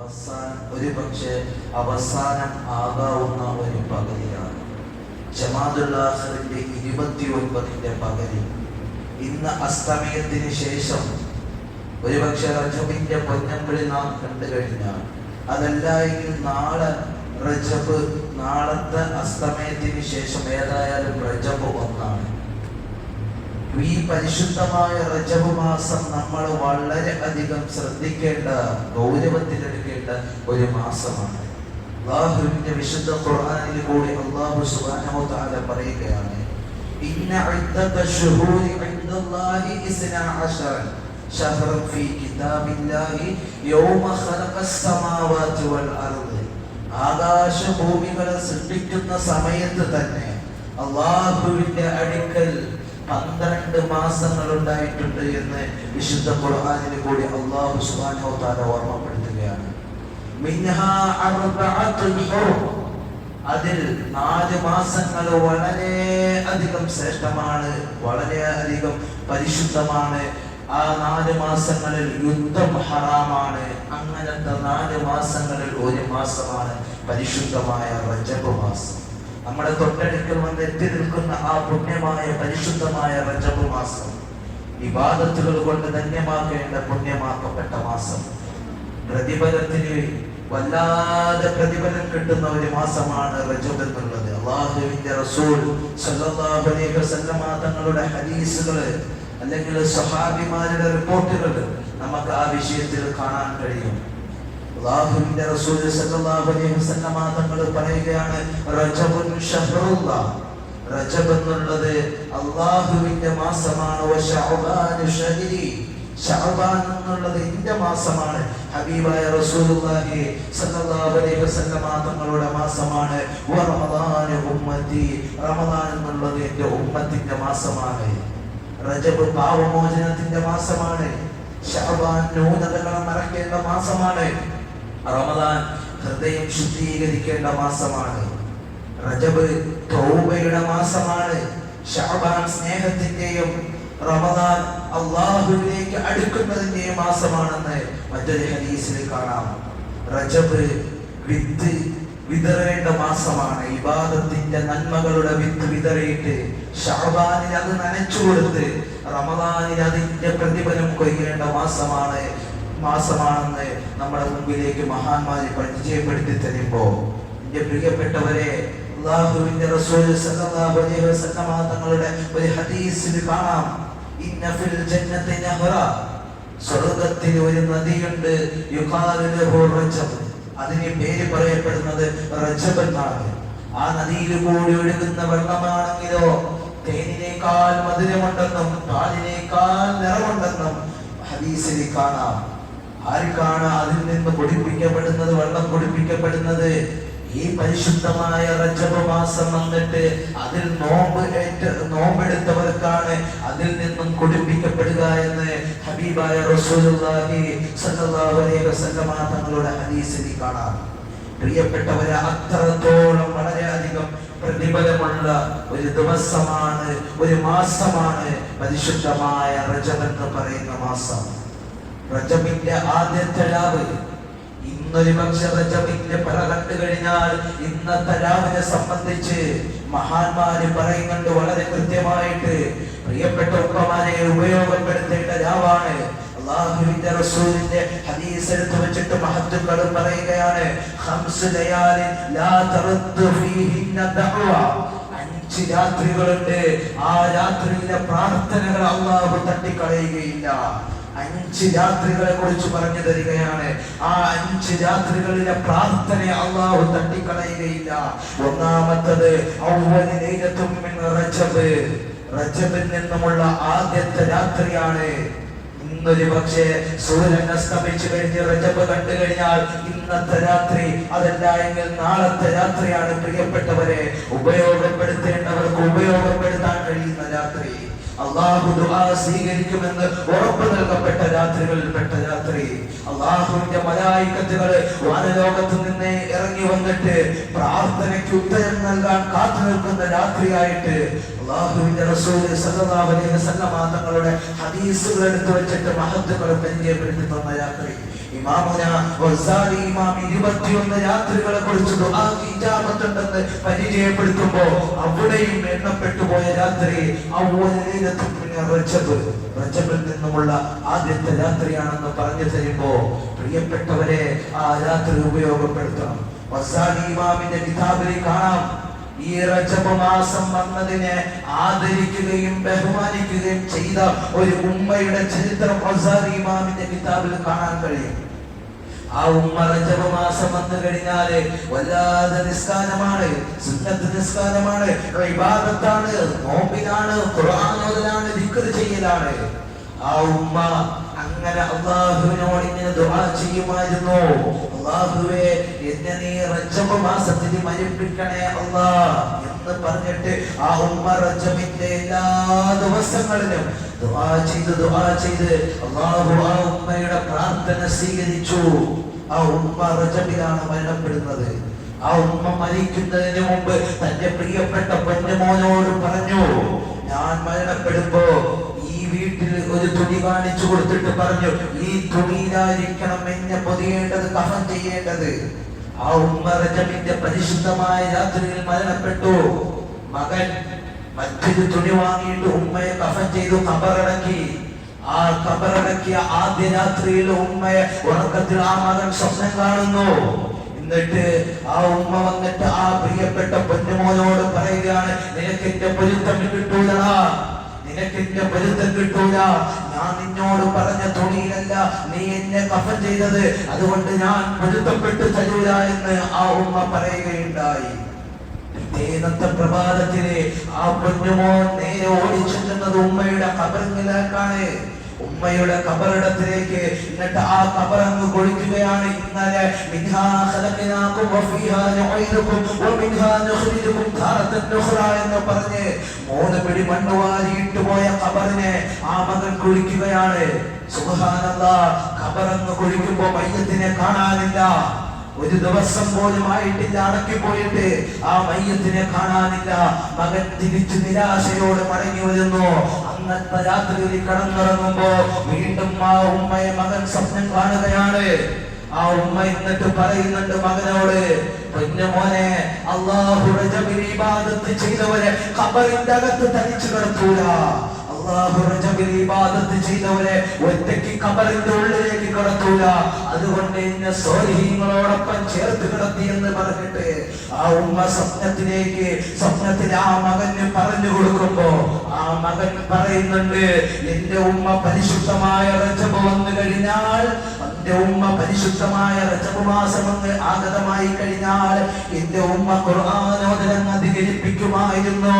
അവസാനം ഒരു പക്ഷേ അവസാനം ആകാവുന്ന ഒരു പകലിയാണ് ജമാദുല്ലാഹറിന്റെ ഇരുപത്തി ഒൻപതിന്റെ പകലിൽ ഇന്ന് അസ്തമയത്തിന് ശേഷം ഒരുപക്ഷെ റജബിന്റെ പൊന്നമ്പിളി നാം കണ്ടു കഴിഞ്ഞാൽ അതല്ല എങ്കിൽ നാളെ റജബ് നാളത്തെ അസ്തമയത്തിന് ശേഷം ഏതായാലും റജബ് ഒന്നാണ്. ഈ പരിശുദ്ധമായ റജബ് മാസം നമ്മൾ വളരെ അധികം ശ്രദ്ധിക്കേണ്ട ഗൗരവത്തിലെടുക്കേണ്ട ഒരു മാസമാണ്. അള്ളാഹുവിന്റെ വിശുദ്ധ ഖുർആനിൽ കൂടി അള്ളാഹു സുബ്ഹാനഹു തആല പറയുകയാണ് ഇന്ന ഇദ്ദത ശുഹൂരി ഇൻദല്ലാഹി ഇസ്ന അശറ ഷഹറു ഫീ കിതാബില്ലാഹി യൗമ ഖലഖസ് സമാവാതി വൽ അർദ്. ആകാശ ഭൂമികളെ സൃഷ്ടിക്കുന്ന സമയത്ത് തന്നെ അള്ളാഹുവിന്റെ അടുക്കൽ പന്ത്രണ്ട് മാസങ്ങൾ ഉണ്ടായിട്ടുണ്ട് എന്ന് വിശുദ്ധ ഖുർആനിൽ കൂടി അള്ളാഹു സുബാനോ തആല ഓർമ്മപ്പെടുത്തുകയാണ്. അതിൽ നാല് മാസങ്ങൾ വളരെ അധികം ശ്രേഷ്ഠമാണ് വളരെ അധികം പരിശുദ്ധമാണ്. ആ നാല് മാസങ്ങളിൽ യുദ്ധം ഹറാമാണ്. അങ്ങനത്തെ നാല് മാസങ്ങളിൽ ഒരു മാസമാണ് പരിശുദ്ധമായ റജബ് മാസം. നമ്മുടെ തൊട്ടടുക്കൽ വന്ന് എത്തി നിൽക്കുന്ന ആ പുണ്യമായ പരിശുദ്ധമായ റജബ് മാസം. വിവാദത്തുകൾ കൊണ്ട് ധന്യമാക്കേണ്ട പുണ്യമാക്കപ്പെട്ട മാസം. പ്രതിഫലത്തിന് വല്ലാതെ പ്രതിഫലം കിട്ടുന്ന ഒരു മാസമാണ് റജബ് എന്നുള്ളത്. അള്ളാഹുവിന്റെ റസൂൽ സല്ലല്ലാഹു അലൈഹി വസല്ലമ തങ്ങളുടെ ഹദീസുകൾ അല്ലെങ്കിൽ സഹാബിമാരുടെ റിപ്പോർട്ടുകൾ നമുക്ക് ആ വിഷയത്തിൽ കാണാൻ കഴിയും. അള്ളാഹുവിന്റെ റസൂൽ സല്ലല്ലാഹു അലൈഹി വസല്ലമ തങ്ങൾ പറയുകയാണ് റജബുൻ ഷഹ്റുല്ലാഹ് റജബ് എന്നുള്ളത് അള്ളാഹുവിന്റെ മാസമാണ്. വ ശഅബാനു ഷഹരി. ശഅബാൻ എന്നുള്ളത് എന്റെ മാസമാണ്. ഹബീബായ റസൂലുള്ളാഹി സല്ലല്ലാഹു അലൈഹി വസല്ലമ തങ്ങളുടെ മാസമാണ്. വ റമദാനു ഉമ്മത്തി. എന്നുള്ളത് എന്റെ ഉമ്മത്തിന്റെ മാസമാണ്. റജബ് പാവമോചനത്തിന്റെ മാസമാണ്. ഷഅബാൻ ന്യൂനതകളെ മറക്കേണ്ട മാസമാണ്. റമദാൻ ഹൃദയം ശുദ്ധീകരിക്കേണ്ട മാസമാണ്. റജബ് തൗബയുടെ മാസമാണ്. ഷഅബാൻ സ്നേഹത്തിന്റെയും റമദാൻ അള്ളാഹുവിലേക്ക് അടുക്കുന്നതിന്റെയും മാസമാണെന്ന് മറ്റൊരു ഹദീസിൽ കാണാം. റജബ് വിത്ത് വിതറേണ്ട മാസമാണ്. ഇബാദത്തിന്റെ നന്മകളുടെ വിത്ത് വിതറിയിട്ട് ഷാബാനിൽ അത് നനച്ചു കൊടുത്ത് റമദാനിൽ അതിന്റെ പ്രതിഫലം കൊയ്യേണ്ട മാസമാണ്. മാസമാണെന്ന് നമ്മുടെ മുമ്പിലേക്ക് മഹാന്മാരെ പരിചയപ്പെടുത്തി തരുമ്പോ എന്റെ പ്രിയപ്പെട്ടവരെ അള്ളാഹുവിന്റെ റസൂൽ സല്ലല്ലാഹു അലൈഹി വസല്ലമ തങ്ങളുടെ ഒരു ഹദീസിൽ കാണാം. ഇന്ന ഫിൽ ജന്നത്തി നഹറ. സ്വർഗത്തിൽ ഒരു നദിയുണ്ട്. യുഖാലു ലഹു റജബ്. അതിന് പേര് പറയപ്പെടുന്നത് റജബ് എന്നാണ്. ആ നദിയിൽ കൂടി ഒഴുകുന്ന വെള്ളമാണെങ്കിലോ തേനിനേക്കാൾ മധുരമുണ്ടെന്നും പാലിനേക്കാൾ നിറമുണ്ടെന്നും ഹദീസിൽ കാണാം. ആർക്കാണ് അതിൽ നിന്ന് പൊടിപ്പിക്കപ്പെടുന്നത് വെള്ളം പൊടിപ്പിക്കപ്പെടുന്നത്? ഈ പരിശുദ്ധമായ റജബ് മാസം വന്നിട്ട് അതിൽ നോമ്പ് ഏറ്റ നോമ്പെടുത്തവർക്കാണ് അതിൽ നിന്നും കുടിപ്പിക്കപ്പെടുക എന്ന് ഹബീബായ റസൂലുള്ളാഹി അലൈഹി വസല്ലമ തങ്ങളുടെ ഹദീസിൽ കാണാം. പ്രിയപ്പെട്ടവരെ അത്രത്തോളം വളരെയധികം പ്രതിഫലമുള്ള ഒരു ദിവസമാണ് ഒരു മാസമാണ് പരിശുദ്ധമായ റജബ് എന്ന് പറയുന്ന മാസം. റജബിന്റെ ആദ്യത്തെ രാവ്. ഇന്നൊരു പക്ഷെ റജബിന്റെ പല കണ്ടു കഴിഞ്ഞാൽ ഇന്നത്തെ രാവിനെ സംബന്ധിച്ച് മഹാന്മാര് പറയുന്നുണ്ട് വളരെ കൃത്യമായിട്ട്. പ്രിയപ്പെട്ട ഉപ്പമാരെ ഉപയോഗപ്പെടുത്തേണ്ട രാവാണ്. അള്ളാഹുവിന്റെ ഹദീസ് അഞ്ച് രാത്രികളുണ്ട്. ആ രാത്രിയിലെ പ്രാർത്ഥനകൾ അള്ളാഹു തട്ടിക്കളയുകയില്ല. അഞ്ച് രാത്രികളെ കുറിച്ച് പറഞ്ഞു തരികയാണ്. ആ അഞ്ച് രാത്രികളിലെ പ്രാർത്ഥന അള്ളാഹു തട്ടിക്കളയുകയില്ല. ഒന്നാമത്തത് റജബ്. റജബിൽ നിന്നുമുള്ള ആദ്യത്തെ രാത്രിയാണ്. ഇന്നൊരു പക്ഷേ സൂര്യൻ അസ്തമിച്ചു കഴിഞ്ഞ് റജബ് കണ്ടു കഴിഞ്ഞാൽ ഇന്നത്തെ രാത്രി അതല്ല എങ്കിൽ നാളത്തെ രാത്രിയാണ് പ്രിയപ്പെട്ടവരെ. ഉപയോഗപ്പെടുത്തേണ്ടവർക്ക് ഉപയോഗപ്പെടുത്താൻ കഴിയുന്ന രാത്രി. അള്ളാഹു ദുആ സ്വീകരിക്കുമെന്ന് ഉറപ്പ് നൽകപ്പെട്ട രാത്രികളിൽ പെട്ട രാത്രി. അള്ളാഹുവിന്റെ മലായിക്കത്തുകൾ വാനലോകത്ത് നിന്ന് ഇറങ്ങി വന്നിട്ട് പ്രാർത്ഥനയ്ക്ക് ഉത്തരം നൽകാൻ കാത്തു നിൽക്കുന്ന രാത്രിയായിട്ട് അള്ളാഹുവിന്റെ റസൂൽ സല്ലല്ലാഹു അലൈഹി വസല്ലമ തങ്ങളുടെ ഹദീസുകൾ എടുത്തു വെച്ചിട്ട് മഹത്തുക്കൾ പരിചയപ്പെടുത്തി തന്ന രാത്രി. രാത്രികളെ കുറിച്ച് പരിചയപ്പെടുത്തുമ്പോ അവിടെയും എണ്ണപ്പെട്ടു പോയ രാത്രി നിന്നുമുള്ള ആദ്യത്തെ രാത്രിയാണെന്ന് പറഞ്ഞു തരുമ്പോ പ്രിയപ്പെട്ടവരെ ആ രാത്രി ഉപയോഗപ്പെടുത്തണം. ഇമാമിന്റെ കിതാബിൽ കാണാം. ഈ റജബ് മാസം വന്നതിനെ ആദരിക്കുകയും ബഹുമാനിക്കുകയും ചെയ്ത ഒരു ഉമ്മയുടെ ചരിത്രം ഇമാമിന്റെ കിതാബിൽ കാണാൻ കഴിയും. ആ ഉമ്മ റജബ് മാസം വന്നു കഴിഞ്ഞാൽ വല്ലാതെ നിസ്കാരമാണ് സുന്നത്ത് നിസ്കാരമാണ് ഇബാദത്താണ് നോമ്പിനാണ് ഖുർആാനോദനാണ് ദിക്ർ ചെയ്യലാണ്. ആ ഉമ്മ അങ്ങനെ അള്ളാഹുവിനോട് ഇങ്ങനെ ദുആ ചെയ്യുമായിരുന്നു. അള്ളാഹുവേ എന്നെ നീ റജബ് മാസത്തിൽ മരിപ്പിക്കണേ അള്ളാ എന്ന് പറഞ്ഞിട്ട് ആ ഉമ്മ റജബിന്റെ എല്ലാ ദിവസങ്ങളിലും ദുആ ചെയ്ത് ദുആ ചെയ്ത് അള്ളാഹു ആ ഉമ്മയുടെ പ്രാർത്ഥന സ്വീകരിച്ചു. ആ ഉമ്മ റജബിലാണ് മരണപ്പെടുന്നത്. ആ ഉമ്മ മരിക്കുന്നതിന് മുമ്പ് തന്റെ പ്രിയപ്പെട്ട പൊന്നുമോനോട് പറഞ്ഞു ഞാൻ മരണപ്പെടുമ്പോ വീട്ടിൽ ഒരു തുണി കാണിച്ചു കൊടുത്തിട്ട് പറഞ്ഞു ഈ തുണിയിലായിരിക്കണം എന്നെ പൊതിയേണ്ടത് കഫം ചെയ്യേണ്ടത്. ആ ഉമ്മ റജബിന്റെ പരിശുദ്ധമായ രാത്രിയിൽ മരണപ്പെട്ടു. മകൻ മറ്റൊരു തുണി വാങ്ങിയിട്ട് ഉമ്മയെ കഫൻ ചെയ്തു കബറടക്കി. ആ കബറടക്കിയ ആദ്യ രാത്രിയിൽ ഉമ്മയെ ഉറക്കത്തിൽ ആ മകൻ സ്വപ്നം കാണുന്നു. എന്നിട്ട് ആ ഉമ്മ വന്നിട്ട് ആ പ്രിയപ്പെട്ട പൊന്നുമോനോട് പറയുകയാണ് നിനക്ക് എന്റെ പൊരുത്തം കിട്ടൂലടാ. നിനക്ക് എന്റെ പൊരുത്തം കിട്ടൂല. ഞാൻ നിന്നോട് പറഞ്ഞ തുണിയിലല്ല നീ എന്നെ കഫൻ ചെയ്തത്. അതുകൊണ്ട് ഞാൻ പൊരുത്തപ്പെട്ടു തരൂല എന്ന് ആ ഉമ്മ പറയുകയുണ്ടായി. പ്രഭാതത്തിലെ ആ പൊന്നുമോൻ നേരെ ഓടിച്ചെല്ലുന്നത് ഉമ്മയുടെ കബറിങ്ങിലേക്കാണ് ഉമ്മയുടെ കബറിടത്തിലേക്ക് എന്നിട്ട് ആ കബറങ്ങ് കൊഴിക്കുകയാണ്. ഇന്നലെ എന്ന് പറഞ്ഞ് മൂന്ന് പിടി മണ്ണ് വാരിയിട്ട് പോയ കബറിനെ ആ മകൻ കുഴിക്കുകയാണ്. സുബ്ഹാനല്ലാഹ് കബറങ്ങ് കുഴിക്കുമ്പോ മയ്യത്തിനെ കാണാനില്ല. ഒരു ദിവസം പോലും ആയിട്ടില്ല അടക്കി പോയിട്ട് ആ മയ്യത്തിനെ കാണാനില്ല. മകൻ തിരിച്ചു നിരാശയോടെ മടങ്ങി വരുന്നു. രാത്രിയിൽ കടന്നിറങ്ങുമ്പോ വീണ്ടും ആ ഉമ്മയെ മകൻ സ്വപ്നം കാണുകയാണ്. ആ ഉമ്മ എന്നിട്ട് പറയുന്നുണ്ട് മകനോട് പൊന്നു മോനെ അള്ളാഹു ഇബാദത്ത് ചെയ്തവരെ ഖബറിന്റെ അകത്ത് തനിച്ചു റജബിൽ ഇബാദത്ത് ചെയ്തവരെ ഒറ്റയ്ക്ക് കബറിന്റെ ഉള്ളിലേക്ക് അതുകൊണ്ട് എന്നെ സ്വാധീനങ്ങളോടൊപ്പം ചേർത്ത് കിടത്തി എന്ന് പറഞ്ഞിട്ട് ആ ഉമ്മ സ്വപ്നത്തിലേക്ക് സ്വപ്നത്തിൽ ആ മകന് പറഞ്ഞു കൊടുക്കുമ്പോ ആ മകൻ പറയുന്നുണ്ട് എന്റെ ഉമ്മ പരിശുദ്ധമായ റജബ് വന്നു കഴിഞ്ഞാൽ എന്റെ ഉമ്മ പരിശുദ്ധമായ റജബ് മാസം അങ്ങ് ആഗതമായി കഴിഞ്ഞാൽ എന്റെ ഉമ്മ ഖുർആാനോദനം അധികരിപ്പിക്കുമായിരുന്നു.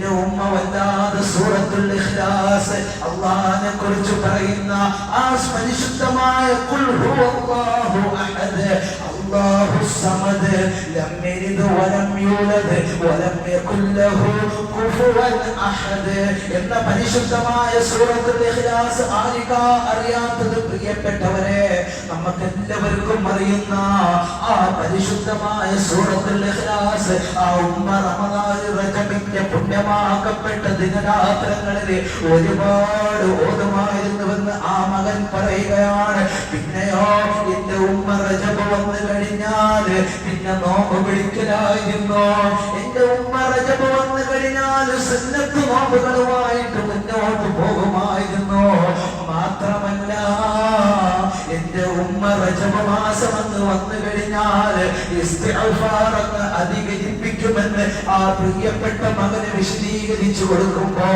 എന്റെ ഉമ്മ വല്ലാതെ സൂറത്തുൽ ഇഖ്ലാസ് അള്ളാഹിനെ കുറിച്ച് പറയുന്ന ആ പരിശുദ്ധമായ ഖുൽ ഹുവല്ലാഹു അഹദ്. അല്ലാഹു الصمد ലം يلد വലം يولد വലം يكن ലഹു കുഫുവൻ അഹദ്. എന്ന പരിശുദ്ധമായ സൂറത്തുൽ ഇഖ്ലാസ് ആരിക അറിയാത്തത് പ്രിയപ്പെട്ടവരെ നമുക്ക് എല്ലാവർക്കും അറിയുന്ന ആ പരിശുദ്ധമായ സൂറത്തുൽ ഇഖ്ലാസ് ആ ഉമ്മ റമദാൻ റജബിന്റെ പുണ്യമാക്കപ്പെട്ട ദിനരാത്രങ്ങളിൽ ഒരുപാട് ഓതുമായിരുന്നുവെന്ന് ആ മകൻ പറയുകയാണ്. പിന്നെയോ കഴിഞ്ഞാൽ പിന്നെ നോമ്പ് പിടിക്കലായിരുന്നു. എന്റെ ഉമ്മ റജബ് വന്നു കഴിഞ്ഞാൽ സുന്നത്ത് നോമ്പുകളുമായിട്ട് മുന്നോട്ട് പോകുമായിരുന്നു. മാത്രമല്ല എന്റെ ഉമ്മ റജബ് മാസം എന്ന് വന്നു കഴിഞ്ഞാൽ അധികരിപ്പിക്കുമെന്ന് ആ പ്രിയപ്പെട്ട മകന് വിശദീകരിച്ചു കൊടുക്കുമ്പോ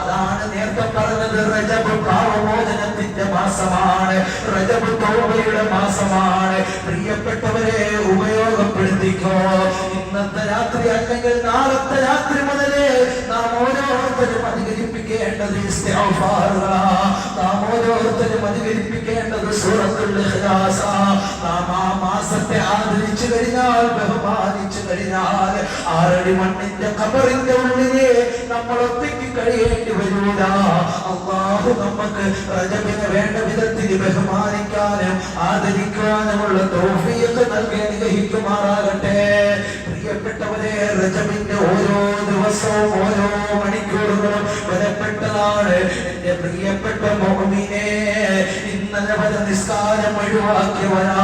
അതാണ് നേരത്തെ പറഞ്ഞത് റജബ് പാവമോചനത്തിന്റെ മാസമാണ് റജബ് തോമയുടെ മാസമാണ് പ്രിയപ്പെട്ടവരെ ഉപയോഗപ്പെടുത്തിക്കോ ഇന്നത്തെ രാത്രി അല്ലെങ്കിൽ നാളത്തെ രാത്രി മുതലേ നാം ഓരോരുത്തരും അധികരിപ്പിക്കേണ്ടത് ഇസ്തിഗ്ഫാറുകളാ. നാം ഓരോരുത്തരും അധികരിപ്പിക്കേണ്ടത് സൂറത്തുൽ. നാം ആ മാസത്തെ ആദരിച്ചു കഴിഞ്ഞാൽ ബഹുമാനിച്ചു കഴിഞ്ഞാൽ ആറടി മണ്ണിന്റെ കബറിന്റെ ഉള്ളിലെ നമ്മൾ ഒറ്റയ്ക്ക് കഴിയേണ്ടി വരൂല. അള്ളാഹു നമുക്ക് റജബിനെ വേണ്ട വിധത്തിൽ ബഹുമാനിക്കാനും ആദരിക്കാനുമുള്ള തൗഫീഖ് നൽകി അനുഗ്രഹിക്കുമാറാകട്ടെ. പ്രിയപ്പെട്ടവരെ റജബിന്റെ ഓരോ ദിവസവും ഓരോ മണിക്കൂറുകളും വിലപ്പെട്ടതാണ്. എന്റെ പ്രിയപ്പെട്ട മോമിനെ ഇന്നലെ വരെ നിസ്കാരം ഒഴിവാക്കിയവരാ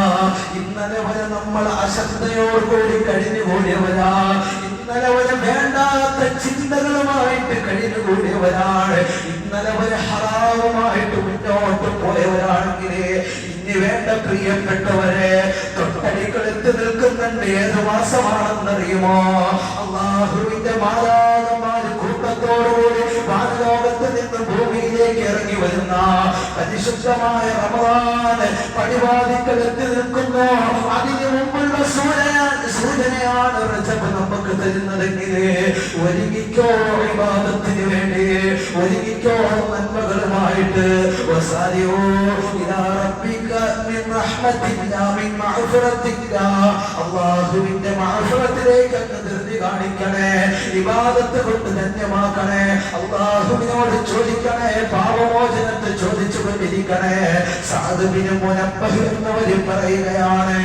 ഇന്നലെ വരെ നമ്മൾ അശ്രദ്ധയോടുകൂടി കഴിഞ്ഞുകൂടിയവരാ ഇന്നലെ വരെ വേണ്ടാത്ത ചിന്തകളുമായിട്ട് കഴിഞ്ഞു കൂടിയവരാണ് ഇന്നലെ വരെ ഹറാവുമായിട്ട് മുന്നോട്ട് പോയവരാണെങ്കിലേ ഇനി വേണ്ട പ്രിയപ്പെട്ടവരെ തൊട്ടടികളെത്തി നിൽക്കുന്നുണ്ട് ഏത് മാസമാണെന്നറിയുമോ? അള്ളാഹുവിന്റെ മാതാകന്മാര് ഭൂമിയിലേക്ക് ഇറങ്ങി വരുന്ന പരിശുദ്ധമായ റമദാൻ പടിവാദിക്കൽ എത്തി നിൽക്കുന്നു അതിന് മുമ്പുള്ള സൂചന സൂചനയാണ് റജബ് നമുക്ക് തരുന്നതെങ്കിൽ ഒരുങ്ങിക്കോ വിവാദത്തിന് വേണ്ടി. ഒരുങ്ങിക്കോ നന്മകളുമായിട്ട്. വസാരിയോ മഅഫിറത്തില്ല അല്ലാഹുവിന്റെ മഅഫിറത്തിലേക്ക് അങ്ങ് ധൃതി കാണിക്കണേ. ഇബാദത്ത് കൊണ്ട് ധന്യമാക്കണേ. പാപമോചനത്തെ ചോദിച്ചു കൊണ്ടിരിക്കണേ സാധുവിന് മുനപ്പഹ് എന്നവര് പറയുകയാണ്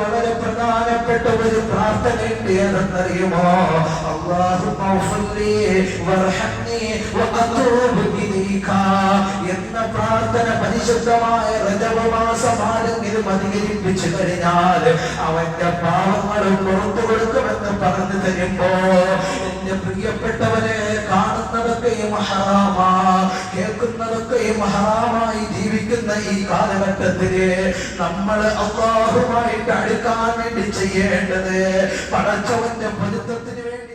വളരെ പ്രധാനപ്പെട്ട ഒരു വർഹംനി വഅതൂബു ഇലൈക എന്ന പ്രാർത്ഥന പരിശുദ്ധമായ റജബ് മാസം ആരെങ്കിലും അധികരിപ്പിച്ചു കഴിഞ്ഞാൽ അവന്റെ പാവങ്ങളും പുറത്തു കൊടുക്കുമെന്ന് പറഞ്ഞു തരുമ്പോ എന്റെ പ്രിയപ്പെട്ടവരെ കാണുന്നതൊക്കെയും ഹറാമാ കേൾക്കുന്നതൊക്കെയും ഹറാമായി ജീവിക്കുന്ന ഈ കാലഘട്ടത്തിൽ നമ്മൾ അള്ളാഹുമായിട്ട് അടുക്കാൻ വേണ്ടി ചെയ്യേണ്ടത് പടച്ചവന്റെ പൊരുത്തത്തിന് വേണ്ടി